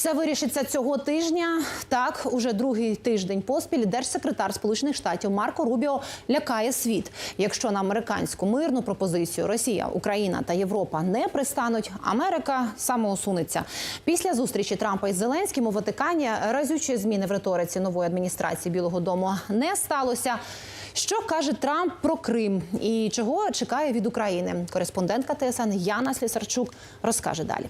Все вирішиться цього тижня. Так, уже другий тиждень поспіль держсекретар Сполучених Штатів Марко Рубіо лякає світ. Якщо на американську мирну пропозицію Росія, Україна та Європа не пристануть, Америка самоусунеться. Після зустрічі Трампа із Зеленським у Ватикані разючої зміни в риториці нової адміністрації Білого Дому не сталося. Що каже Трамп про Крим і чого чекає від України? Кореспондентка ТСН Яна Слісарчук розкаже далі.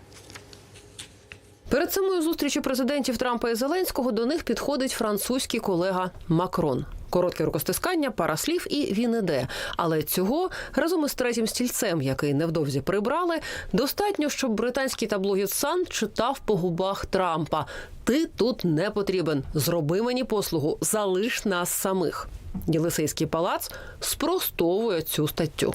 Перед самою зустрічю президентів Трампа і Зеленського до них підходить французький колега Макрон. Коротке рукостискання, пара слів і він іде. Але цього разом із третім стільцем, який невдовзі прибрали, достатньо, щоб британський таблоїд Сан читав по губах Трампа: Ти тут не потрібен. Зроби мені послугу, залиш нас самих. Єлисейський палац спростовує цю статтю.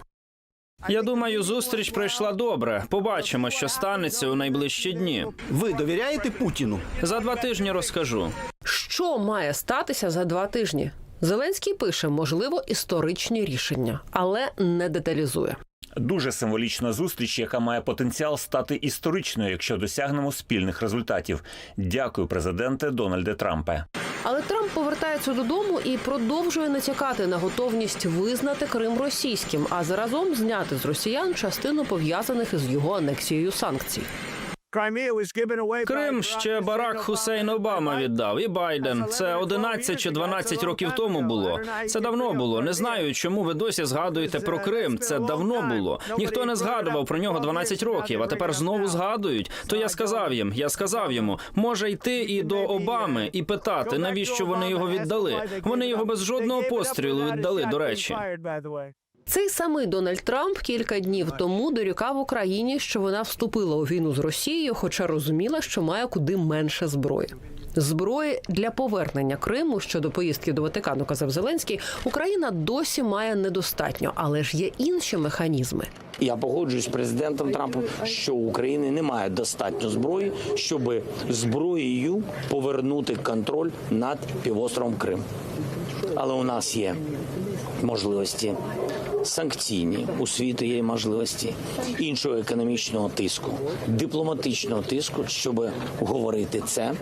Я думаю, зустріч пройшла добре. Побачимо, що станеться у найближчі дні. Ви довіряєте Путіну? За два тижні розкажу. Що має статися за два тижні? Зеленський пише, можливо, історичні рішення, але не деталізує. Дуже символічна зустріч, яка має потенціал стати історичною, якщо досягнемо спільних результатів. Дякую, президенте Дональде Трампе. Але Трамп повертається додому і продовжує натякати на готовність визнати Крим російським, а заразом зняти з росіян частину пов'язаних із його анексією санкцій. Крим ще Барак Хусейн Обама віддав і Байден. Це 11 чи 12 років тому було. Це давно було. Не знаю, чому ви досі згадуєте про Крим. Це давно було. Ніхто не згадував про нього 12 років, а тепер знову згадують. То я сказав їм, я сказав йому, може йти і до Обами і питати, навіщо вони його віддали. Вони його без жодного пострілу віддали. До речі. Цей самий Дональд Трамп кілька днів тому дорікав Україні, що вона вступила у війну з Росією, хоча розуміла, що має куди менше зброї. Зброї для повернення Криму щодо поїздки до Ватикану, казав Зеленський, Україна досі має недостатньо, але ж є інші механізми. Я погоджуюсь з президентом Трампом, що у України немає достатньо зброї, щоб зброєю повернути контроль над півостровом Крим. Але у нас є можливості санкційні, у світу є можливості іншого економічного тиску, дипломатичного тиску, щоб говорити це,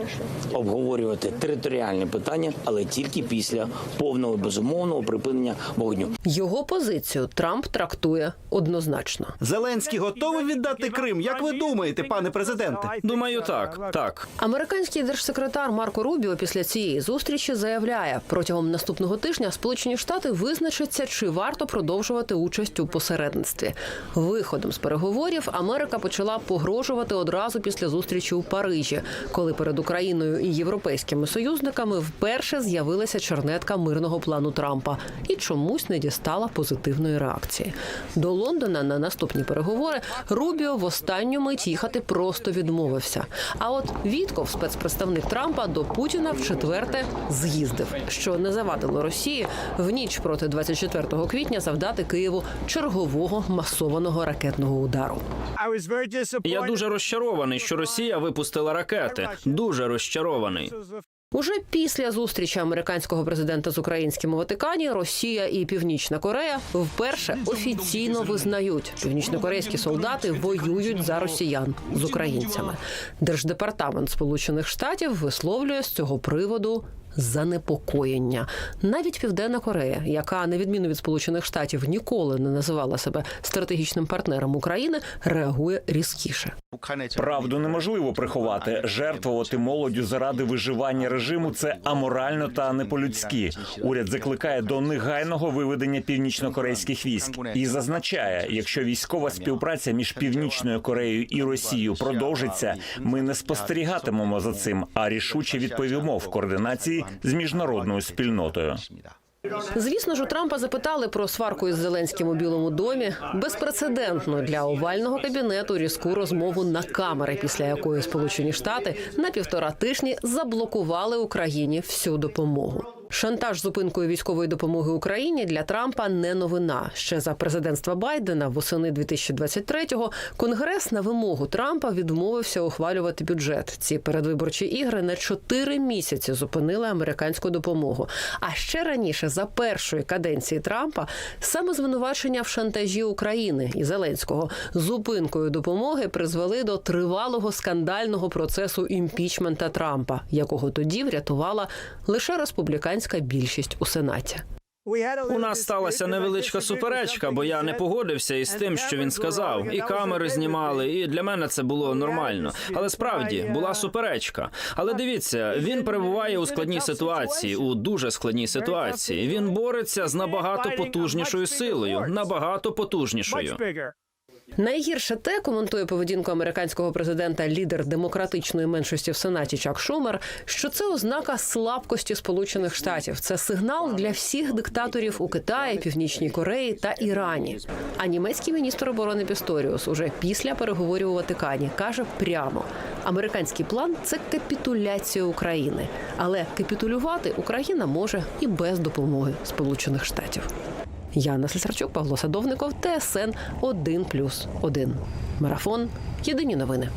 обговорювати територіальні питання, але тільки після повного безумовного припинення вогню. Його позицію Трамп трактує однозначно. Зеленський готовий віддати Крим. Як ви думаєте, пане президенте? Думаю, так, так. Американський держсекретар Марко Рубіо після цієї зустрічі заявляє, протягом наступного тижня Сполучені Штати визначаться, чи варто продовжувати участь у посередництві. Виходом з переговорів Америка почала погрожувати одразу після зустрічі у Парижі, коли перед Україною і європейськими союзниками вперше з'явилася чернетка мирного плану Трампа і чомусь не дістала позитивної реакції. До Лондона на наступні переговори Рубіо в останню мить їхати просто відмовився. А от Вітков, спецпредставник Трампа, до Путіна в четверте з'їздив, що не завадило Росії в ніч проти 24 квітня завдати Києву чергового масованого ракетного удару. Я дуже розчарований, що Росія випустила ракети. Дуже розчарований. Уже після зустрічі американського президента з українським у Ватикані Росія і Північна Корея вперше офіційно визнають, північнокорейські солдати воюють за росіян з українцями. Держдепартамент Сполучених Штатів висловлює з цього приводу. Занепокоєння навіть Південна Корея, яка на відміну від Сполучених Штатів ніколи не називала себе стратегічним партнером України, реагує різкіше. Правду неможливо приховати. Жертвувати молоддю заради виживання режиму це аморально та не по-людськи. Уряд закликає до негайного виведення північнокорейських військ і зазначає, якщо військова співпраця між північною Кореєю і Росією продовжиться, ми не спостерігатимемо за цим, а рішуче відповімо в координації з міжнародною спільнотою. Звісно ж, у Трампа запитали про сварку із Зеленським у Білому домі. Безпрецедентно для овального кабінету різку розмову на камери, після якої Сполучені Штати на півтора тижні заблокували Україні всю допомогу. Шантаж зупинкою військової допомоги Україні для Трампа не новина. Ще за президентства Байдена восени 2023-го Конгрес на вимогу Трампа відмовився ухвалювати бюджет. Ці передвиборчі ігри на чотири місяці зупинили американську допомогу. А ще раніше, за першої каденції Трампа, саме звинувачення в шантажі України і Зеленського зупинкою допомоги призвели до тривалого скандального процесу імпічмента Трампа, якого тоді врятувала лише республіканська більшість у сенаті. У нас сталася невеличка суперечка, бо я не погодився із тим, що він сказав. І камери знімали, і для мене це було нормально. Але справді була суперечка. Але дивіться, він перебуває у складній ситуації, у дуже складній ситуації. Він бореться з набагато потужнішою силою, набагато потужнішою. Найгірше те коментує поведінку американського президента лідер демократичної меншості в сенаті Чак Шумер, що це ознака слабкості Сполучених Штатів. Це сигнал для всіх диктаторів у Китаї, Північній Кореї та Ірані. А німецький міністр оборони Пісторіус уже після переговорів у Ватикані каже прямо: американський план це капітуляція України, але капітулювати Україна може і без допомоги Сполучених Штатів. Яна Слесарчук, Павло Садовников, ТСН 1+,1. Марафон. Єдині новини.